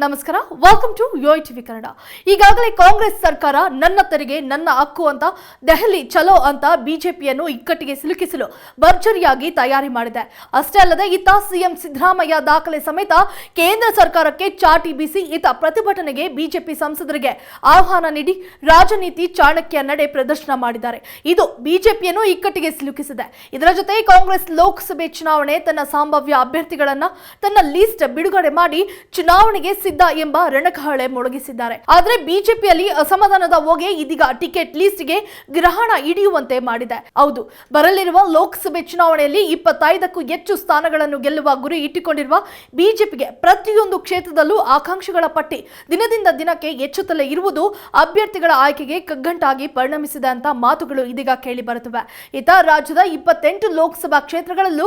ನಮಸ್ಕಾರ. Welcome to yo TV Kannada ಈಗಾಗಲೇ ಕಾಂಗ್ರೆಸ್ ಸರ್ಕಾರ ನನ್ನ ತೆರಿಗೆ, ನನ್ನ ಹಕ್ಕು ಅಂತ ದೆಹಲಿ ಚಲೋ ಅಂತ ಬಿಜೆಪಿಯನ್ನು ಇಕ್ಕಟ್ಟಿಗೆ ಸಿಲುಕಿಸಲು ಭರ್ಜರಿಯಾಗಿ ತಯಾರಿ ಮಾಡಿದೆ. ಅಷ್ಟೇ ಅಲ್ಲದೆ ಇತ್ತ ಸಿಎಂ ಸಿದ್ದರಾಮಯ್ಯ ದಾಖಲೆ ಸಮೇತ ಕೇಂದ್ರ ಸರ್ಕಾರಕ್ಕೆ ಚಾಟಿ ಬೀಸಿ ಇತ ಪ್ರತಿಭಟನೆಗೆ ಬಿಜೆಪಿ ಸಂಸದರಿಗೆ ಆಹ್ವಾನ ನೀಡಿ ರಾಜನೀತಿ ಚಾಣಕ್ಯ ನಡೆ ಪ್ರದರ್ಶನ ಮಾಡಿದ್ದಾರೆ. ಇದು ಬಿಜೆಪಿಯನ್ನು ಇಕ್ಕಟ್ಟಿಗೆ ಸಿಲುಕಿಸಿದೆ. ಇದರ ಜೊತೆ ಕಾಂಗ್ರೆಸ್ ಲೋಕಸಭೆ ಚುನಾವಣೆ ತನ್ನ ಸಂಭಾವ್ಯ ಅಭ್ಯರ್ಥಿಗಳನ್ನು ತನ್ನ ಲಿಸ್ಟ್ ಬಿಡುಗಡೆ ಮಾಡಿ ಚುನಾವಣೆಗೆ ಸಿದ್ಧ ಎಂಬ ರಣಕಹಳೆ ಮೊಳಗಿಸಿದ್ದಾರೆ. ಆದರೆ ಬಿಜೆಪಿಯಲ್ಲಿ ಅಸಮಾಧಾನದ ಹೋಗೆ ಇದೀಗ ಟಿಕೆಟ್ ಲಿಸ್ಟ್ಗೆ ಗ್ರಹಣ ಹಿಡಿಯುವಂತೆ ಮಾಡಿದೆ. ಹೌದು, ಬರಲಿರುವ ಲೋಕಸಭೆ ಚುನಾವಣೆಯಲ್ಲಿ ಇಪ್ಪತ್ತೈದಕ್ಕೂ ಹೆಚ್ಚು ಸ್ಥಾನಗಳನ್ನು ಗೆಲ್ಲುವ ಗುರಿ ಇಟ್ಟುಕೊಂಡಿರುವ ಬಿಜೆಪಿಗೆ ಪ್ರತಿಯೊಂದು ಕ್ಷೇತ್ರದಲ್ಲೂ ಆಕಾಂಕ್ಷಿಗಳ ಪಟ್ಟಿ ದಿನದಿಂದ ದಿನಕ್ಕೆ ಹೆಚ್ಚುತ್ತಲೇ ಇರುವುದು ಅಭ್ಯರ್ಥಿಗಳ ಆಯ್ಕೆಗೆ ಕಗ್ಗಂಟಾಗಿ ಪರಿಣಮಿಸಿದೆ ಅಂತ ಮಾತುಗಳು ಇದೀಗ ಕೇಳಿ ಬರುತ್ತವೆ ಇತ ರಾಜ್ಯದ ಇಪ್ಪತ್ತೆಂಟು ಲೋಕಸಭಾ ಕ್ಷೇತ್ರಗಳಲ್ಲೂ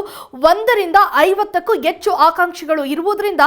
ಒಂದರಿಂದ ಐವತ್ತಕ್ಕೂ ಹೆಚ್ಚು ಆಕಾಂಕ್ಷಿಗಳು ಇರುವುದರಿಂದ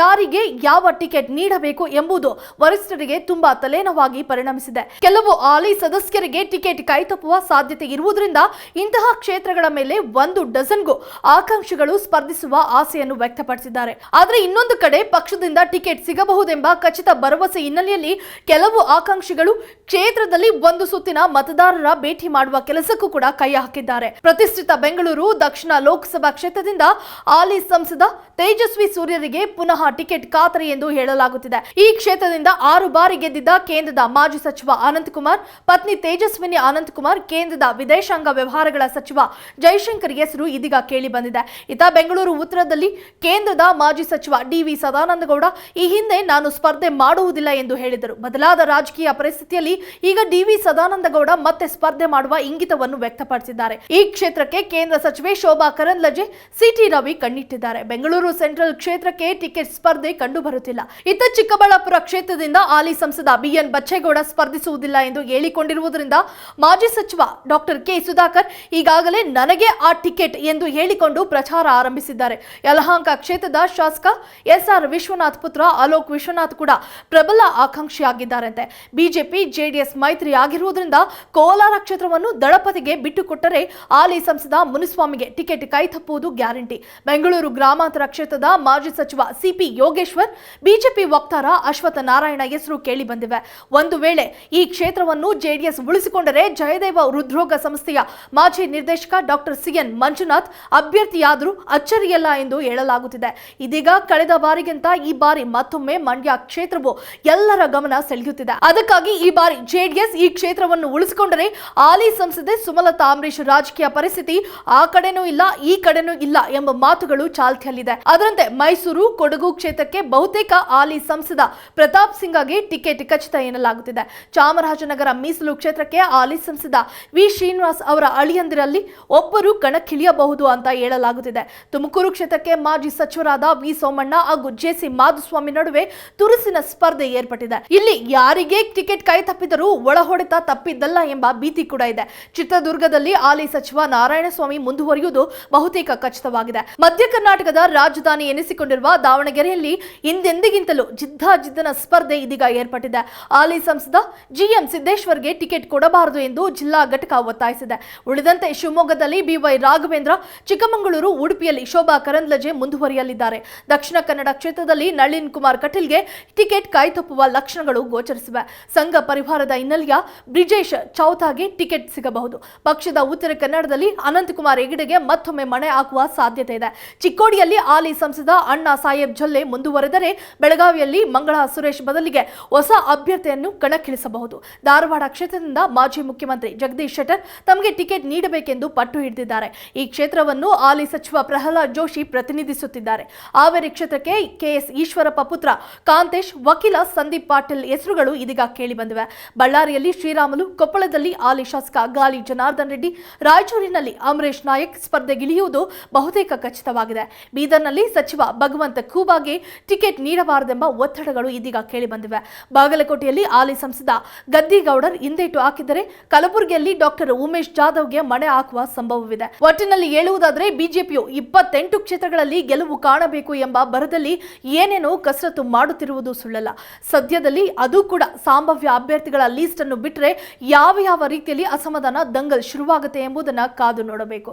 ಯಾರಿಗೆ ಯಾವ ಟಿಕೆಟ್ ನೀಡಬೇಕು ಎಂಬುದು ವರಿಷ್ಠರಿಗೆ ತುಂಬಾ ತಲೆನೋವಾಗಿ ಪರಿಣಮಿಸಿದೆ. ಕೆಲವು ಹಾಲಿ ಸದಸ್ಯರಿಗೆ ಟಿಕೆಟ್ ಕೈತಪ್ಪುವ ಸಾಧ್ಯತೆ ಇರುವುದರಿಂದ ಇಂತಹ ಕ್ಷೇತ್ರಗಳ ಮೇಲೆ ಒಂದು ಡಜನ್ಗೂ ಆಕಾಂಕ್ಷಿಗಳು ಸ್ಪರ್ಧಿಸುವ ಆಸೆಯನ್ನು ವ್ಯಕ್ತಪಡಿಸಿದ್ದಾರೆ. ಆದರೆ ಇನ್ನೊಂದು ಕಡೆ ಪಕ್ಷದಿಂದ ಟಿಕೆಟ್ ಸಿಗಬಹುದೆಂಬ ಖಚಿತ ಭರವಸೆ ಹಿನ್ನೆಲೆಯಲ್ಲಿ ಕೆಲವು ಆಕಾಂಕ್ಷಿಗಳು ಕ್ಷೇತ್ರದಲ್ಲಿ ಒಂದು ಸುತ್ತಿನ ಮತದಾರರ ಭೇಟಿ ಮಾಡುವ ಕೆಲಸಕ್ಕೂ ಕೂಡ ಕೈ ಹಾಕಿದ್ದಾರೆ. ಪ್ರತಿಷ್ಠಿತ ಬೆಂಗಳೂರು, ದಕ್ಷಿಣ ಲೋಕಸಭಾ ಕ್ಷೇತ್ರದಿಂದ ಹಾಲಿ ಸಂಸದ ತೇಜಸ್ವಿ ಸೂರ್ಯರಿಗೆ ಪುನಃ ಟಿಕೆಟ್ ಖಾತರಿ ಎಂದು ಹೇಳಲಾಗುತ್ತಿದೆ. ಈ ಕ್ಷೇತ್ರದಿಂದ ಆರು ಬಾರಿ ಗೆದ್ದಿದ್ದ ಕೇಂದ್ರದ ಮಾಜಿ ಸಚಿವ ಅನಂತಕುಮಾರ್, ಪತ್ನಿ ತೇಜಸ್ವಿನಿ ಅನಂತಕುಮಾರ್, ಕೇಂದ್ರದ ವಿದೇಶಾಂಗ ವ್ಯವಹಾರಗಳ ಸಚಿವ ಜೈಶಂಕರ್ ಹೆಸರು ಇದೀಗ ಕೇಳಿ ಬಂದಿದೆ ಇತ ಬೆಂಗಳೂರು ಉತ್ತರದಲ್ಲಿ ಕೇಂದ್ರದ ಮಾಜಿ ಸಚಿವ ಡಿವಿ ಸದಾನಂದಗೌಡ, ಈ ಹಿಂದೆ ನಾನು ಸ್ಪರ್ಧೆ ಮಾಡುವುದಿಲ್ಲ ಎಂದು ಹೇಳಿದರು. ಬದಲಾದ ರಾಜಕೀಯ ಪರಿಸ್ಥಿತಿಯಲ್ಲಿ ಈಗ ಡಿವಿ ಸದಾನಂದಗೌಡ ಮತ್ತೆ ಸ್ಪರ್ಧೆ ಮಾಡುವ ಇಂಗಿತವನ್ನು ವ್ಯಕ್ತಪಡಿಸಿದ್ದಾರೆ. ಈ ಕ್ಷೇತ್ರಕ್ಕೆ ಕೇಂದ್ರ ಸಚಿವೆ ಶೋಭಾ ಕರಂದ್ಲಜೆ ಸಿಟಿ ರವಿ ಕಣ್ಣಿಟ್ಟಿದ್ದಾರೆ. ಬೆಂಗಳೂರು ಸೆಂಟ್ರಲ್ ಕ್ಷೇತ್ರಕ್ಕೆ ಟಿಕೆಟ್ ಸ್ಪರ್ಧೆ ಕಂಡು ಬರುತ್ತಿಲ್ಲ ಇತ್ತ ಚಿಕ್ಕಬಳ್ಳಾಪುರ ಕ್ಷೇತ್ರದಿಂದ ಹಾಲಿ ಸಂಸದ ಬಿಎನ್ ಬಚ್ಚೇಗೌಡ ಸ್ಪರ್ಧಿಸುವುದಿಲ್ಲ ಎಂದು ಹೇಳಿಕೊಂಡಿರುವುದರಿಂದ ಮಾಜಿ ಸಚಿವ ಡಾಕ್ಟರ್ ಕೆ ಸುಧಾಕರ್ ಈಗಾಗಲೇ ನನಗೆ ಆ ಟಿಕೆಟ್ ಎಂದು ಹೇಳಿಕೊಂಡು ಪ್ರಚಾರ ಆರಂಭಿಸಿದ್ದಾರೆ. ಯಲಹಾಂಕ ಕ್ಷೇತ್ರದ ಶಾಸಕ ಎಸ್ಆರ್ ವಿಶ್ವನಾಥ್ ಪುತ್ರ ಅಲೋಕ್ ವಿಶ್ವನಾಥ್ ಕೂಡ ಪ್ರಬಲ ಆಕಾಂಕ್ಷಿಯಾಗಿದ್ದಾರಂತೆ. ಬಿಜೆಪಿ, ಜೆಡಿಎಸ್ ಮೈತ್ರಿ ಆಗಿರುವುದರಿಂದ ಕೋಲಾರ ಕ್ಷೇತ್ರವನ್ನು ದಳಪತಿಗೆ ಬಿಟ್ಟುಕೊಟ್ಟರೆ ಹಾಲಿ ಸಂಸದ ಮುನಿಸ್ವಾಮಿಗೆ ಟಿಕೆಟ್ ಕೈ ತಪ್ಪುವುದು ಗ್ಯಾರಂಟಿ. ಬೆಂಗಳೂರು ಗ್ರಾಮಾಂತರ ಕ್ಷೇತ್ರದ ಮಾಜಿ ಸಚಿವ ಸಿಪಿ ಯೋಗೇಶ್ವರ್ ಬಿಜೆಪಿ ವಕ್ತಾರ ಅಶ್ವತ್ಥ ನಾರಾಯಣ ಹೆಸರು ಕೇಳಿ ಬಂದಿವೆ. ಒಂದು ವೇಳೆ ಈ ಕ್ಷೇತ್ರವನ್ನು ಜೆಡಿಎಸ್ ಉಳಿಸಿಕೊಂಡರೆ ಜಯದೇವ ಹೃದ್ರೋಗ ಸಂಸ್ಥೆಯ ಮಾಜಿ ನಿರ್ದೇಶಕ ಡಾಕ್ಟರ್ ಸಿಎನ್ ಮಂಜುನಾಥ್ ಅಭ್ಯರ್ಥಿಯಾದರೂ ಅಚ್ಚರಿಯಲ್ಲ ಎಂದು ಹೇಳಲಾಗುತ್ತಿದೆ. ಇದೀಗ ಕಳೆದ ಬಾರಿಗಿಂತ ಈ ಬಾರಿ ಮತ್ತೊಮ್ಮೆ ಮಂಡ್ಯ ಕ್ಷೇತ್ರವು ಎಲ್ಲರ ಗಮನ ಸೆಳೆಯುತ್ತಿದೆ. ಅದಕ್ಕಾಗಿ ಈ ಬಾರಿ ಜೆಡಿಎಸ್ ಈ ಕ್ಷೇತ್ರವನ್ನು ಉಳಿಸಿಕೊಂಡರೆ ಹಾಲಿ ಸಂಸದೆ ಸುಮಲತಾ ಅಂಬರೀಷ್ ರಾಜಕೀಯ ಪರಿಸ್ಥಿತಿ ಆ ಕಡೆನೂ ಇಲ್ಲ, ಈ ಕಡೆನೂ ಇಲ್ಲ ಎಂಬ ಮಾತುಗಳು ಚಾಲ್ತಿಯಲ್ಲಿದೆ. ಅದರಂತೆ ಮೈಸೂರು, ಕೊಡಗು ಕ್ಷೇತ್ರಕ್ಕೆ ಬಹುತೇಕ ಹಾಲಿ ಸಂಸದ ಪ್ರತಾಪ್ ಸಿಂಗ್ಗೆ ಟಿಕೆಟ್ ಖಚಿತ ಎನ್ನಲಾಗುತ್ತಿದೆ. ಚಾಮರಾಜನಗರ ಮೀಸಲು ಕ್ಷೇತ್ರಕ್ಕೆ ಆಲಿ ಸಂಸದ ವಿ. ಶ್ರೀನಿವಾಸ್ ಅವರ ಅಳಿಯಂದಿರಲ್ಲಿ ಒಬ್ಬರು ಕಣಕ್ಕಿಳಿಯಬಹುದು ಅಂತ ಹೇಳಲಾಗುತ್ತಿದೆ. ತುಮಕೂರು ಕ್ಷೇತ್ರಕ್ಕೆ ಮಾಜಿ ಸಚಿವರಾದ ವಿ. ಸೋಮಣ್ಣ ಹಾಗೂ ಜೆಸಿ ಮಾಧುಸ್ವಾಮಿ ನಡುವೆ ತುರುಸಿನ ಸ್ಪರ್ಧೆ ಏರ್ಪಟ್ಟಿದೆ. ಇಲ್ಲಿ ಯಾರಿಗೆ ಟಿಕೆಟ್ ಕೈ ತಪ್ಪಿದರೂ ಒಳಹೊಡೆತ ತಪ್ಪಿದ್ದಲ್ಲ ಎಂಬ ಭೀತಿ ಕೂಡ ಇದೆ. ಚಿತ್ರದುರ್ಗದಲ್ಲಿ ಆಲಿ ಸಚಿವ ನಾರಾಯಣಸ್ವಾಮಿ ಮುಂದುವರಿಯುವುದು ಬಹುತೇಕ ಖಚಿತವಾಗಿದೆ. ಮಧ್ಯ ಕರ್ನಾಟಕದ ರಾಜಧಾನಿ ಎನಿಸಿಕೊಂಡಿರುವ ದಾವಣಗೆರೆಯಲ್ಲಿ ಹಿಂದೆಂದಿಗಿಂತಲೂ ಜಿದ್ದಾಜಿದ್ದನ ಸ್ಪರ್ಧೆ ಇದೀಗ ಏರ್ಪಟ್ಟಿದೆ. ಹಾಲಿ ಸಂಸದ ಜಿಎಂ ಸಿದ್ದೇಶ್ವರ್ಗೆ ಟಿಕೆಟ್ ಕೊಡಬಾರದು ಎಂದು ಜಿಲ್ಲಾ ಘಟಕ ಒತ್ತಾಯಿಸಿದೆ. ಉಳಿದಂತೆ ಶಿವಮೊಗ್ಗದಲ್ಲಿ ಬಿವೈ ರಾಘವೇಂದ್ರ, ಚಿಕ್ಕಮಗಳೂರು, ಉಡುಪಿಯಲ್ಲಿ ಶೋಭಾ ಕರಂದ್ಲಜೆ ಮುಂದುವರಿಯಲಿದ್ದಾರೆ. ದಕ್ಷಿಣ ಕನ್ನಡ ಕ್ಷೇತ್ರದಲ್ಲಿ ನಳಿನ್ ಕುಮಾರ್ ಕಟೀಲ್ಗೆ ಟಿಕೆಟ್ ಕಾಯ್ತಪ್ಪುವ ಲಕ್ಷಣಗಳು ಗೋಚರಿಸಿವೆ. ಸಂಘ ಪರಿವಾರದ ಹಿನ್ನೆಲೆಯ ಬ್ರಿಜೇಶ್ ಚೌತಾಗೆ ಟಿಕೆಟ್ ಸಿಗಬಹುದು. ಪಕ್ಷದ ಉತ್ತರ ಕನ್ನಡದಲ್ಲಿ ಅನಂತಕುಮಾರ್ ಹೆಗಡೆಗೆ ಮತ್ತೊಮ್ಮೆ ಮಣೆ ಹಾಕುವ ಸಾಧ್ಯತೆ ಇದೆ. ಚಿಕ್ಕೋಡಿಯಲ್ಲಿ ಹಾಲಿ ಸಂಸದ ಅಣ್ಣಾ ಸಾಹೇಬ್ ಜೊಲ್ಲೆ ಮುಂದುವರೆದರೆ ಬೆಳಗಾವಿಯಲ್ಲಿ ಮಂಗಳಾ ಸುರೇಶ್ ಬದಲಿಗೆ ಹೊಸ ಅಭ್ಯರ್ಥಿಯನ್ನು ಕಣಕ್ಕಿಳಿಸಬಹುದು. ಧಾರವಾಡ ಕ್ಷೇತ್ರದಿಂದ ಮಾಜಿ ಮುಖ್ಯಮಂತ್ರಿ ಜಗದೀಶ್ ಶೆಟ್ಟರ್ ತಮಗೆ ಟಿಕೆಟ್ ನೀಡಬೇಕೆಂದು ಪಟ್ಟು ಹಿಡಿದಿದ್ದಾರೆ. ಈ ಕ್ಷೇತ್ರವನ್ನು ಹಾಲಿ ಸಚಿವ ಪ್ರಹ್ಲಾದ್ ಜೋಶಿ ಪ್ರತಿನಿಧಿಸುತ್ತಿದ್ದಾರೆ. ಹಾವೇರಿ ಕ್ಷೇತ್ರಕ್ಕೆ ಕೆಎಸ್ ಈಶ್ವರಪ್ಪ ಪುತ್ರ, ಕಾಂತೇಶ್, ವಕೀಲ ಸಂದೀಪ್ ಪಾಟೀಲ್ ಹೆಸರುಗಳು ಇದೀಗ ಕೇಳಿ ಬಂದಿವೆ ಬಳ್ಳಾರಿಯಲ್ಲಿ ಶ್ರೀರಾಮುಲು, ಕೊಪ್ಪಳದಲ್ಲಿ ಹಾಲಿ ಶಾಸಕ ಗಾಲಿ ಜನಾರ್ದನ್ ರೆಡ್ಡಿ, ರಾಯಚೂರಿನಲ್ಲಿ ಅಮರೇಶ್ ನಾಯಕ್ ಸ್ಪರ್ಧೆಗಿಳಿಯುವುದು ಬಹುತೇಕ ಖಚಿತವಾಗಿದೆ. ಬೀದರ್ನಲ್ಲಿ ಸಚಿವ ಭಗವಂತ ಖೂಬಾಗೆ ಟಿಕೆಟ್ ನೀಡಬಾರದೆಂಬ ಒತ್ತಡಗಳು ಇದೀಗ ಕೇಳಿಬಂದಿವೆ ಬಾಗಲಕೋಟೆಯಲ್ಲಿ ಹಾಲಿ ಸಂಸದ ಗದ್ದಿಗೌಡರ್ ಹಿಂದೇಟು ಹಾಕಿದರೆ ಕಲಬುರಗಿಯಲ್ಲಿ ಡಾಕ್ಟರ್ ಉಮೇಶ್ ಜಾಧವ್ಗೆ ಮಣೆ ಹಾಕುವ ಸಂಭವವಿದೆ. ಒಟ್ಟಿನಲ್ಲಿ ಹೇಳುವುದಾದರೆ ಬಿಜೆಪಿಯು ಇಪ್ಪತ್ತೆಂಟು ಕ್ಷೇತ್ರಗಳಲ್ಲಿ ಗೆಲುವು ಕಾಣಬೇಕು ಎಂಬ ಬರದಲ್ಲಿ ಏನೇನೋ ಕಸರತ್ತು ಮಾಡುತ್ತಿರುವುದು ಸುಳ್ಳಲ್ಲ. ಸದ್ಯದಲ್ಲಿ ಅದು ಕೂಡ ಸಂಭಾವ್ಯ ಅಭ್ಯರ್ಥಿಗಳ ಲೀಸ್ಟ್ ಅನ್ನು ಬಿಟ್ಟರೆ ಯಾವ ಯಾವ ರೀತಿಯಲ್ಲಿ ಅಸಮಾಧಾನ ದಂಗಲ್ ಶುರುವಾಗುತ್ತೆ ಎಂಬುದನ್ನು ಕಾದು ನೋಡಬೇಕು.